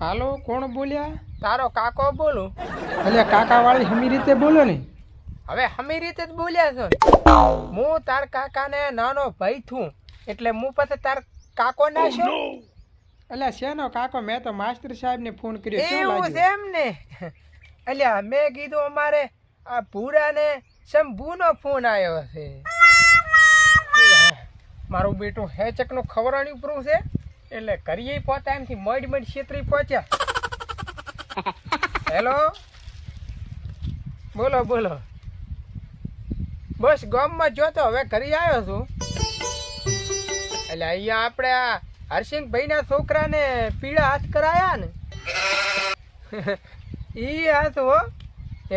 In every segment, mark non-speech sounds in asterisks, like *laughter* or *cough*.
હાલો કોણ બોલ્યા? તારો કાકો બોલું. એટલે કાકા વાળી હમી રીતે બોલો ને. હવે હમી રીતે જ બોલ્યા છો. ને. હું તાર કાકાને નાનો ભાઈ છું એટલે હું પછી તાર કાકો ના છું એટલે શેનો કાકો? મેં તો માસ્ટર સાહેબને ફોન કર્યો એવું છે એમ ને? એટલે મેં કીધું અમારે આ ભૂરાને શંભુનો ફોન આવ્યો છે. મારું બેટું હેચકનું ખવરાણી ઉપરું છે. એટલે કરીએ પોતા એમથી મડ મડ છેતરી પહોંચ્યા હેલો? બોલો બોલો. બસ ગામમાં જોતો હવે કરી આવ્યો છું. એટલે અહીંયા આપણે આ હરસિંહભાઈના છોકરાને પીળા હાથ કરાયા ને. ઈ હાથ હો.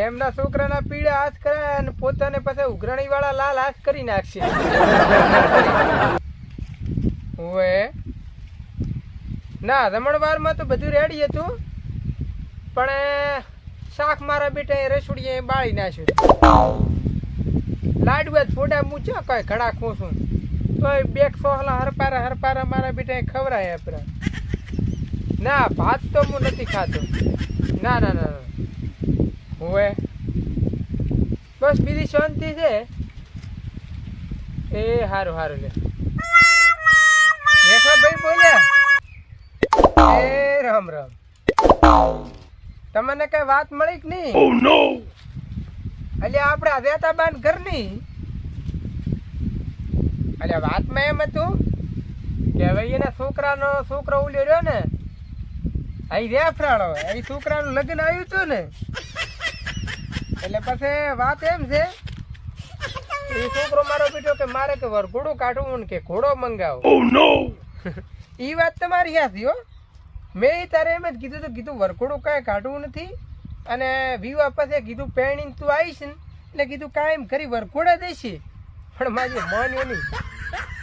એમના છોકરાના પીળા હાથ કરાયા અને પોતાને પાસે ઉઘરાણી વાળા લાલ હાથ કરી નાખશે. ઓએ ના, રમણવારમાં તો બધું રેડી હતું. પણ શાક મારા બેટા રસોડીએ બાળી નાખ્યું. લાડવા થોડા મૂચ્યા કઈ ઘડા ખોસું તો બે સોહલા હરપારા હરપારા મારા બેટા ખવરાય આપણા. ના, ભાત તો હું નથી ખાતો. ના ના ના ના. હોવે. બસ બીજી શાંતિ છે. એ, હારું હારું લે. ભાઈ બોલ્યા? રામ રામ. તમને કઈ વાત મળી કે નહીં? એટલે આપણે આ બાન ઘરની. એટલે વાતમાં એમ હતું કે ભાઈ એના છોકરાનો છોકરો ઉલ્યો રહ્યો ને અહીં રેફરાળો. અહીં છોકરાનું લગ્ન આવ્યું હતું ને. એટલે પછી વાત એમ છે એ છોકરો મારો બેટો કે મારે કે વરઘોડું કાઢવું ને કે ઘોડો મંગાવો. *laughs* ઈ વાત તમારી યાદ હો. મેં તારે એમ જ કીધું તો, કીધું વરઘોડું કાંઈ કાઢવું નથી. અને વિવાહ પછી કીધું, પહેણીને તું આવીશ ને. એટલે કીધું કાંઈ કરી વરઘોડા દેશે. પણ મારી મન એની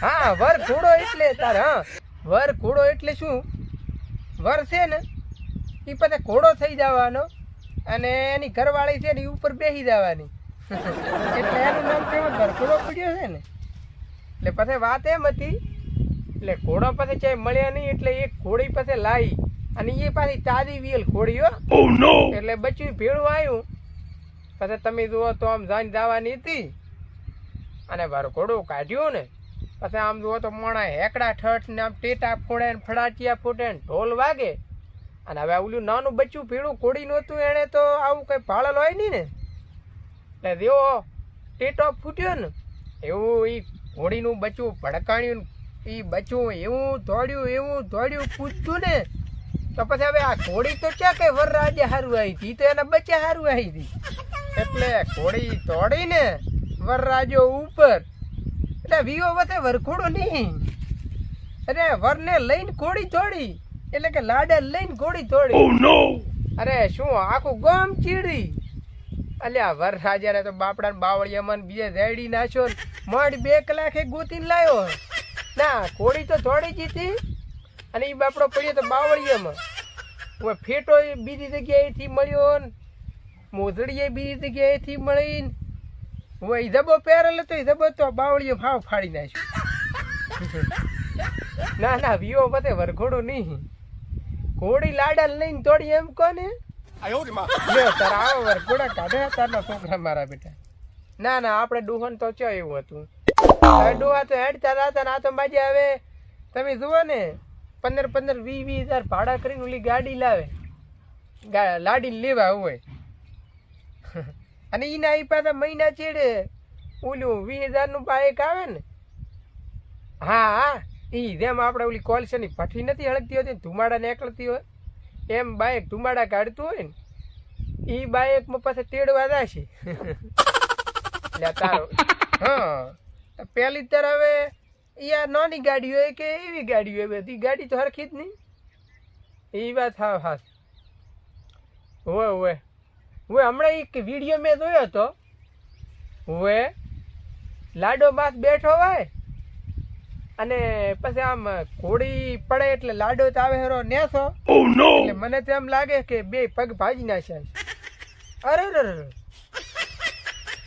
હા વર ઘોડો એટલે તારે, હા. વર ઘોડો એટલે શું? વર છે ને એ પછી ઘોડો થઈ જવાનો અને એની ઘરવાળી છે ને એ ઉપર બેસી જવાની. *laughs* એટલે એનું નામ કેવું વરઘોડો પડ્યો છે ને. એટલે પછી વાત એમ હતી એટલે ઘોડા પાસે ચાય મળ્યા નહીં એટલે એક ઘોડી પાસે લાવી અને એ પાછી તાજી વિયલ ઘોડીઓ હો. એટલે બચ્યું ભેળું આવ્યું પછી તમે જુઓ તો આમ જાન જવાની હતી. અને વરઘોડું કાઢ્યું ને. પછી આમ જુઓ તો મોણા હેકડા ઠઠ ને આમ ટેટા ફોડે ને ફડાટિયા ફૂટે ને ઢોલ વાગે. અને હવે ઓલું નાનું બચ્ચું પીળું કોડી નહોતું એણે તો આવું કંઈ ભાળેલ હોય નહીં ને. એટલે જેવો ટેટો ફૂટ્યો ને એવું એ ઘોડીનું બચ્ચું ભડકાણ્યું એ બચ્યું એવું દોડ્યું એવું દોડ્યું કૂદતું ને તો પછી હવે આ ઘોડી તો ક્યાં કઈ વરરાજે હારું આવી હતી? તો એના બચ્ચા હારું આવી હતી. એટલે ઘોડી દોડીને વરરાજો ઉપર. એટલે વિવો વસે વરઘોડો નહીં. અરે વરને લઈને ઘોડી દોડી એટલે કે લાડે લઈને ઘોડી દોડી અરે શું આખું ગામ ચીડી અલ્યા વરરાજાને તો બાપડા ને મન બીજે રેડી નાખ્યો મોડ બે કલાકે ગોતીને લાવ્યો ના ઘોડી તો થોડી જીતી અને એ બાપડો પડ્યો તો બાવળિયામાં. હવે ફેટો બીજી જગ્યાએથી મળ્યો ને મોજડીએ બીજી જગ્યાએથી મળી ને. હવે ઈ ધબો પહેરેલો તો એ ધબો તો બાવળીઓ ભાવ ફાડી નાખ્યો. ના ના વિયો પતે વરઘોડો નહીં. ઘોડી લાડા લઈને તોડી એમ કોને? ને તાર આવો વરઘોડા કાઢે તારના છોકરા મારા બેટા. ના ના આપણે ડુહન તો ચો એવું હતું. ડોહા તો હેડતા હતા ને આ તો માજે હવે તમે જુઓ ને પંદર પંદર વીસ વીસ હજાર ભાડા કરીને ઓલી ગાડી લાવે. લાડી લેવા હોય. અને એના એ પાછા મહિના ચેડે ઓલું વીસ હજારનું બાઇક આવે ને. હા હા ઈ જેમ આપણે ઓલી કોલસેની ભઠ્ઠી નથી હળગતી હોતી ને ધુમાડા નીકળતી હોય એમ બાઇક ધુમાડા કાઢતું હોય ને એ બાઇકમાં પાછા તેડવા જશે. એટલે *laughs* તારો. *laughs* હા. તો પેલી જ હવે આ નાની ગાડી હોય કે એવી ગાડી હોય બધી? ગાડી તો હરખી જ નહીં. એ વાત હા હા. હોય હોય હોય હમણાં એક વીડિયો મેં જોયો હતો. હોય લાડો બાસ બેઠો હોય અને પછી આમ ઘોડી પડે એટલે લાડો તો આવે હેરો નેસો. એટલે મને તો એમ લાગે કે બે પગ ભાજી નાખ્યા અરે અરે.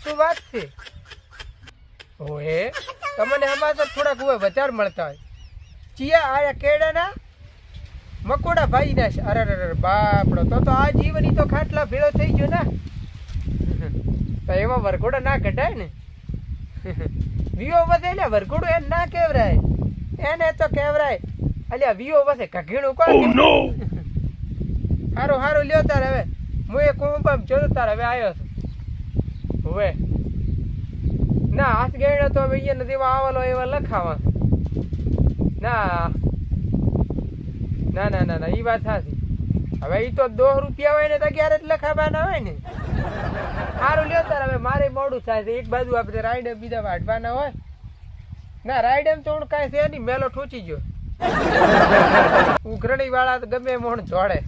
શું વાત છે? ઓહે તમને આમાં તો થોડાક હોય વધારે મળતા હોય. ચિયા આ કેળાના મકોડા ભાઈ ના છે. અરે અરે બાપડો તો તો આ જીવન તો ખાટલા ભેળો થઈ ગયો ને. તો એમાં વરઘોડો ના કઢાય ને? વીઓ વધે ને વરઘોડો એને ના કેવરાય. એને તો કેવરાય. અલ્યા વીઓ વધે. કઘીણું કોણ હારું હારું લ્યો તાર હવે. હું એ કુંભમ જોતો તાર હવે આવ્યો છું. હવે ના, હાથ ગેડો તો હવે અહીંયા નથી આવેલો એવા લખાવા. ના. ના ના ના ના, ઈ વાત સાચી. હવે ઈ તો દોઢ રૂપિયા હોય ને તો ક્યારે જ લખાવાના હોય ને? સારું લ્યો તાર, હવે મારે મોડું થાય છે. એક બાજુ આપણે રાઈડર બીજા વાઢવાના હોય. ના રાઈડર તો હું છે નહીં મેલો ઠોચી ગયો. ઉઘરણી વાળા તો ગમે મોણ જોડે.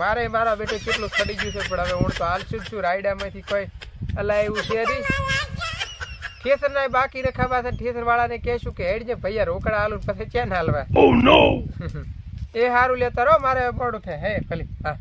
મારે મારા બેટે કેટલું સડી ગયું છે, પણ હવે હું તો હાલશું છું. રાયડામાંથી કોઈ અલા એવું છે ઠેસર ના બાકી રખાવા છે ઠેસર વાળાને કહેશું કે હેડ જે ભૈયા રોકડા હાલું પછી ચેન હાલવા. *laughs* એ સારું લેતા રહો મારે મોડું થાય. હે ખાલી હા.